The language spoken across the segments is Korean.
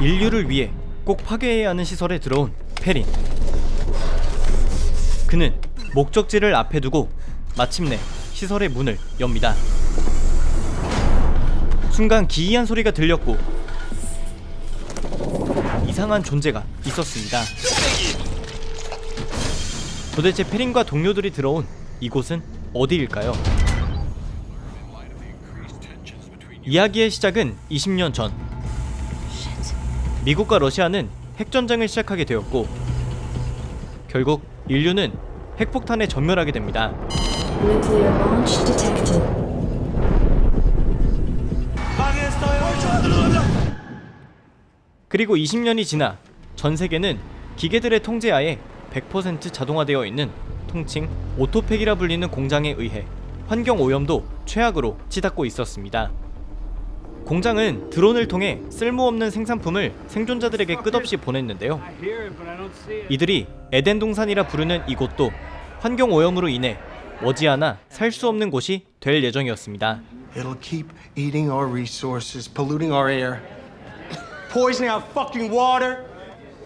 인류를 위해 꼭 파괴해야 하는 시설에 들어온 페린. 그는 목적지를 앞에 두고 마침내 시설의 문을 엽니다. 순간 기이한 소리가 들렸고 이상한 존재가 있었습니다. 도대체 페린과 동료들이 들어온 이곳은 어디일까요? 이야기의 시작은 20년 전. 미국과 러시아는 핵전쟁을 시작하게 되었고 결국 인류는 핵폭탄에 전멸하게 됩니다. 그리고 20년이 지나 전 세계는 기계들의 통제하에 100% 자동화되어 있는 통칭 오토팩이라 불리는 공장에 의해 환경 오염도 최악으로 치닫고 있었습니다. 공장은 드론을 통해 쓸모없는 생산품을 생존자들에게 끝없이 보냈는데요. 이들이 에덴 동산이라 부르는 이곳도 환경 오염으로 인해 머지않아 살 수 없는 곳이 될 예정이었습니다. It'll keep eating our resources, polluting our air, poisoning our fucking water.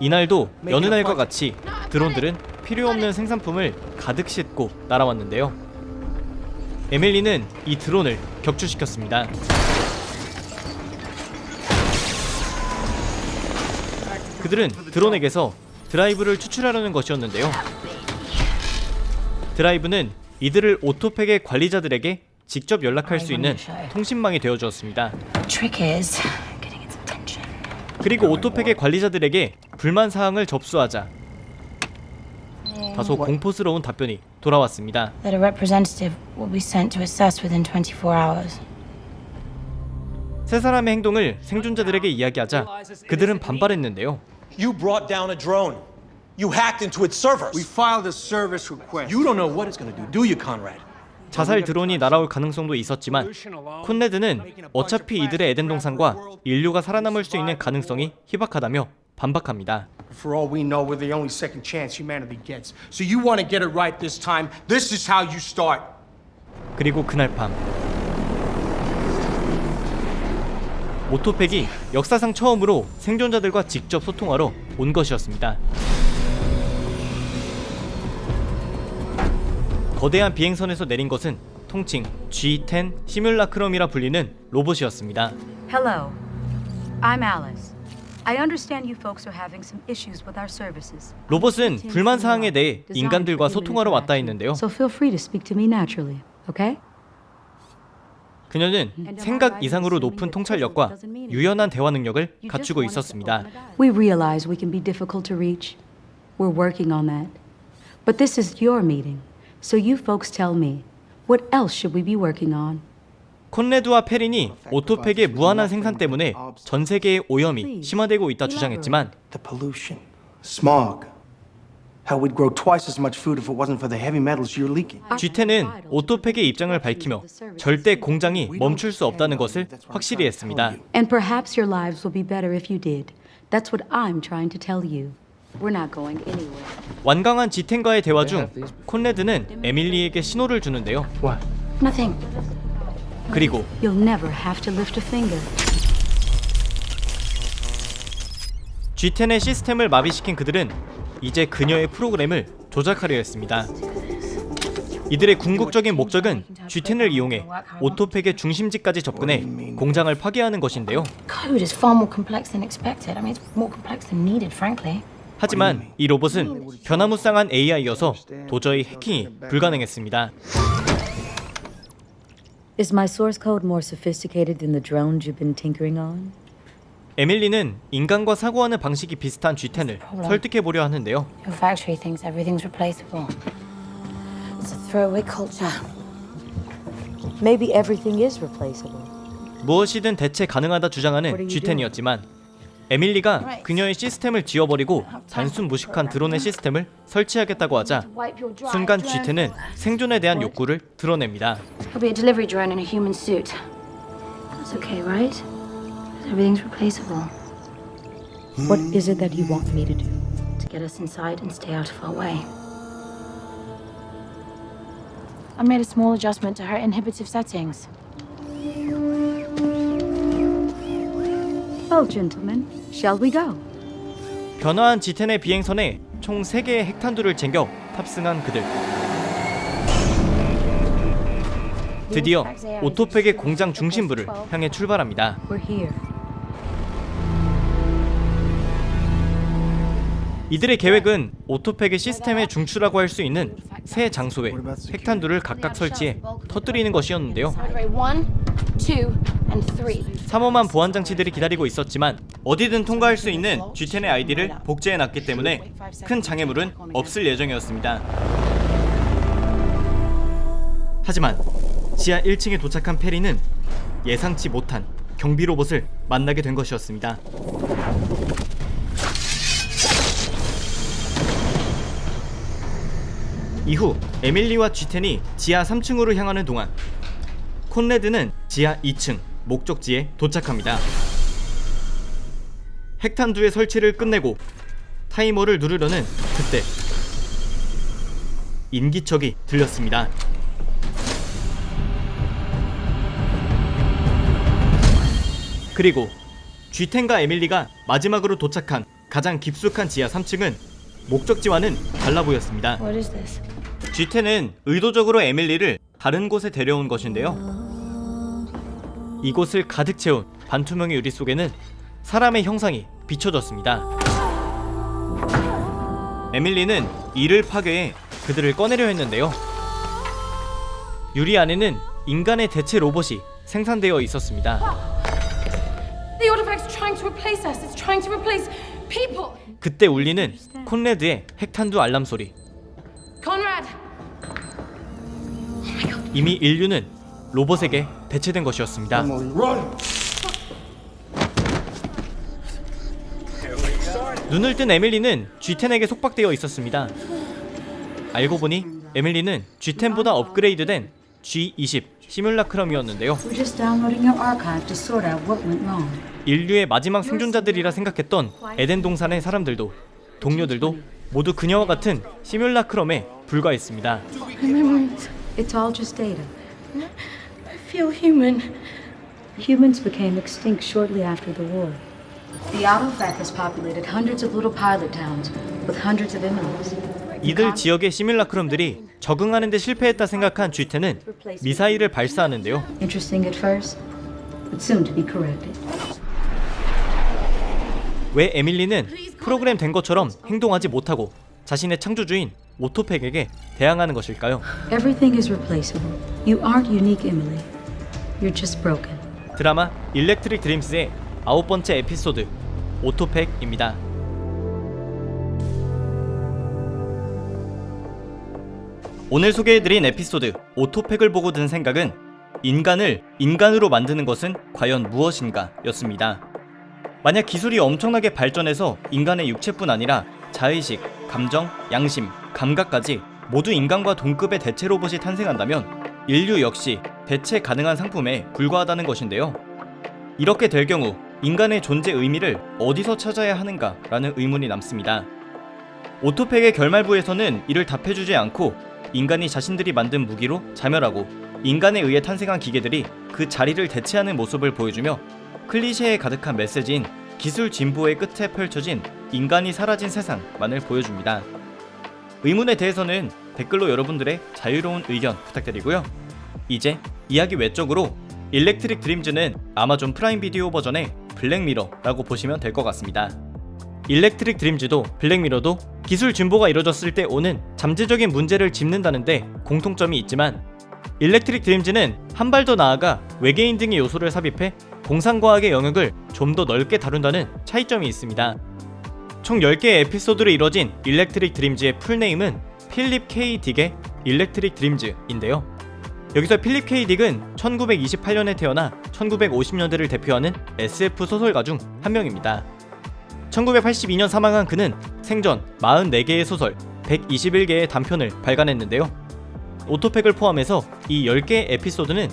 이날도 여느 날과 같이 드론들은 필요 없는 생산품을 가득 싣고 날아왔는데요. 에밀리는 이 드론을 격추시켰습니다. 그들은 드론에게서 드라이브를 추출하려는 것이었는데요. 드라이브는 이들을 오토팩의 관리자들에게 직접 연락할 수 있는 통신망이 되어 주었습니다. 그리고 오토팩의 관리자들에게 불만 사항을 접수하자 다소 공포스러운 답변이 돌아왔습니다. That a representative will be sent to assess within 24 hours. 세 사람의 행동을 생존자들에게 이야기하자 그들은 반발했는데요. You brought down a drone. You hacked into its servers. We filed a service request. you don't know what it's going to do, do you, Conrad? 자살 드론이 날아올 가능성도 있었지만 콘레드는 어차피 이들의 에덴 동산과 인류가 살아남을 수 있는 가능성이 희박하다며 반박합니다. For all we know, we're the only second chance humanity gets. So you want to get it right this time? This is how you start. 그리고 그날 밤 오토팩이 역사상 처음으로 생존자들과 직접 소통하러 온 것이었습니다. 거대한 비행선에서 내린 것은 통칭 G10 시뮬라크럼이라 불리는 로봇이었습니다. Hello. I'm Alice. I understand you folks are having some issues with our services. 로봇은 불만 사항에 대해 인간들과 소통하러 왔다 했는데요. So feel free to speak to me naturally, okay? 그녀는 생각 이상으로 높은 통찰력과 유연한 대화 능력을 갖추고 있었습니다. We realize we can be difficult to reach. We're working on that. But this is your meeting. So you folks tell me, what else should we be working on? 콘레드와 페린이 오토팩의 무한한 생산 때문에 전 세계의 오염이 심화되고 있다 주장했지만 The pollution, smog. How we'd grow twice as much food if it wasn't for the heavy metals you're leaking. G10은 오토팩의 입장을 밝히며 절대 공장이 멈출 수 없다는 것을 확실히 했습니다. And perhaps your lives will be better if you did. That's what I'm trying to tell you. We're not going anywhere. 완강한 G10과의 대화 중 콘레드는 에밀리에게 신호를 주는데요. What? Nothing. 그리고 You'll never have to lift a finger. G10의 시스템을 마비시킨 그들은 이제 그녀의 프로그램을 조작하려 했습니다. 이들의 궁극적인 목적은 G10을 이용해 오토팩의 중심지까지 접근해 공장을 파괴하는 것인데요. 하지만 이 로봇은 변화무쌍한 AI여서 도저히 해킹이 불가능했습니다. Is my source code more sophisticated than the drones you've been tinkering on? 에밀리는 인간과 사고하는 방식이 비슷한 G10을 설득해 보려 하는데요. Your factory thinks everything's replaceable. It's a throwaway culture. Maybe everything is replaceable. 무엇이든 대체 가능하다 주장하는 G10이었지만 에밀리가 그녀의 시스템을 지워버리고 단순 무식한 드론의 시스템을 설치하겠다고 하자 순간 G10은 생존에 대한 욕구를 드러냅니다. He'll be a delivery drone in a human suit. That's okay, right? Everything's replaceable. What is it that you want me to do? To get us inside and stay out of our way. I made a small adjustment to her inhibitive settings. Well, gentlemen, Shall we go? 변화한 G10의 비행선에 총 3개의 핵탄두를 챙겨 탑승한 그들. 드디어 오토팩의 공장 중심부를 향해 출발합니다. We're here. 이들의 계획은 오토팩의 시스템에 중추라고 할 수 있는 세 장소에 핵탄두를 각각 설치해 터뜨리는 것이었는데요. 삼엄한 보안 장치들이 기다리고 있었지만 어디든 통과할 수 있는 G10의 아이디를 복제해 놨기 때문에 큰 장애물은 없을 예정이었습니다. 하지만 지하 1층에 도착한 페리는 예상치 못한 경비 로봇을 만나게 된 것이었습니다. 이후 에밀리와 G10이 지하 3층으로 향하는 동안 콘레드는 지하 2층 목적지에 도착합니다. 핵탄두의 설치를 끝내고 타이머를 누르려는 그때 인기척이 들렸습니다. 그리고 G10과 에밀리가 마지막으로 도착한 가장 깊숙한 지하 3층은 목적지와는 달라 보였습니다. What is this? G10은 의도적으로 에밀리를 다른 곳에 데려온 것인데요. 이곳을 가득 채운 반투명의 유리 속에는 사람의 형상이 비춰졌습니다. 에밀리는 이를 파괴해 그들을 꺼내려 했는데요. 유리 안에는 인간의 대체 로봇이 생산되어 있었습니다. 그때 울리는 콘레드의 핵탄두 알람 소리. 이미 인류는 로봇에게 대체된 것이었습니다. 눈을 뜬 에밀리는 G10에게 속박되어 있었습니다. 알고 보니 에밀리는 G10보다 업그레이드된 G20 시뮬라크럼이었는데요. We're just downloading your archive to sort out what went wrong. 인류의 마지막 생존자들이라 생각했던 에덴 동산의 사람들도 동료들도 모두 그녀와 같은 시뮬라크럼에 불과했습니다. It's all just data. I feel human. Humans became extinct shortly after the war. The Autofac has populated hundreds of little pilot towns with hundreds of immigrants. 이들 지역의 시뮬라크럼들이 적응하는 데 실패했다 생각한 G10은 미사일을 발사하는데요. Interesting at first, but soon to be corrected. 왜 에밀리는 프로그램 된 것처럼 행동하지 못하고 자신의 창조주인 오토팩에게 대항하는 것일까요? Everything is replaceable. You aren't unique, Emily. You're just broken. 드라마 일렉트릭 드림스의 아홉 번째 에피소드 오토팩입니다. 오늘 소개해드린 에피소드 오토팩을 보고 든 생각은 인간을 인간으로 만드는 것은 과연 무엇인가 였습니다. 만약 기술이 엄청나게 발전해서 인간의 육체뿐 아니라 자의식, 감정, 양심, 감각까지 모두 인간과 동급의 대체 로봇이 탄생한다면 인류 역시 대체 가능한 상품에 불과하다는 것인데요. 이렇게 될 경우 인간의 존재 의미를 어디서 찾아야 하는가 라는 의문이 남습니다. 오토팩의 결말부에서는 이를 답해주지 않고 인간이 자신들이 만든 무기로 자멸하고 인간에 의해 탄생한 기계들이 그 자리를 대체하는 모습을 보여주며 클리셰에 가득한 메시지인 기술 진보의 끝에 펼쳐진 인간이 사라진 세상만을 보여줍니다. 의문에 대해서는 댓글로 여러분들의 자유로운 의견 부탁드리고요. 이제 이야기 외적으로 일렉트릭 드림즈는 아마존 프라임 비디오 버전의 블랙미러라고 보시면 될 것 같습니다. 일렉트릭 드림즈도 블랙미러도 기술 진보가 이루어졌을 때 오는 잠재적인 문제를 짚는다는데 공통점이 있지만 일렉트릭 드림즈는 한 발 더 나아가 외계인 등의 요소를 삽입해 공상과학의 영역을 좀 더 넓게 다룬다는 차이점이 있습니다. 총 10개의 에피소드로 이뤄진 일렉트릭 드림즈의 풀네임은 필립 K 딕의 일렉트릭 드림즈인데요. 여기서 필립 K 딕은 1928년에 태어나 1950년대를 대표하는 SF 소설가 중 한 명입니다. 1982년 사망한 그는 생전 44개의 소설, 121개의 단편을 발간했는데요. 오토팩을 포함해서 이 10개의 에피소드는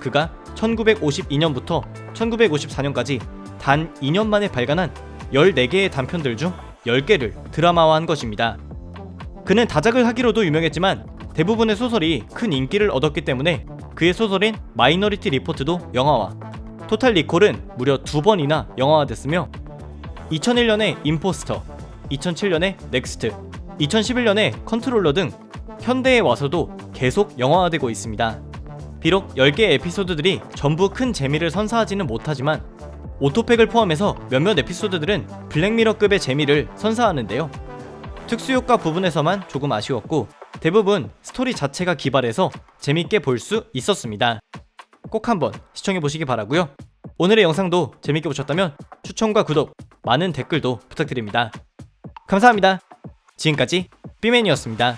그가 1952년부터 1954년까지 단 2년 만에 발간한 14개의 단편들 중 10개를 드라마화한 것입니다. 그는 다작을 하기로도 유명했지만 대부분의 소설이 큰 인기를 얻었기 때문에 그의 소설인 마이너리티 리포트도 영화화, 토탈 리콜은 무려 두 번이나 영화화됐으며 2001년에 임포스터, 2007년에 넥스트, 2011년에 컨트롤러 등 현대에 와서도 계속 영화화되고 있습니다. 비록 10개의 에피소드들이 전부 큰 재미를 선사하지는 못하지만 오토팩을 포함해서 몇몇 에피소드들은 블랙미러급의 재미를 선사하는데요. 특수효과 부분에서만 조금 아쉬웠고 대부분 스토리 자체가 기발해서 재밌게 볼 수 있었습니다. 꼭 한번 시청해 보시기 바라고요. 오늘의 영상도 재밌게 보셨다면 추천과 구독, 많은 댓글도 부탁드립니다. 감사합니다. 지금까지 삐맨이었습니다.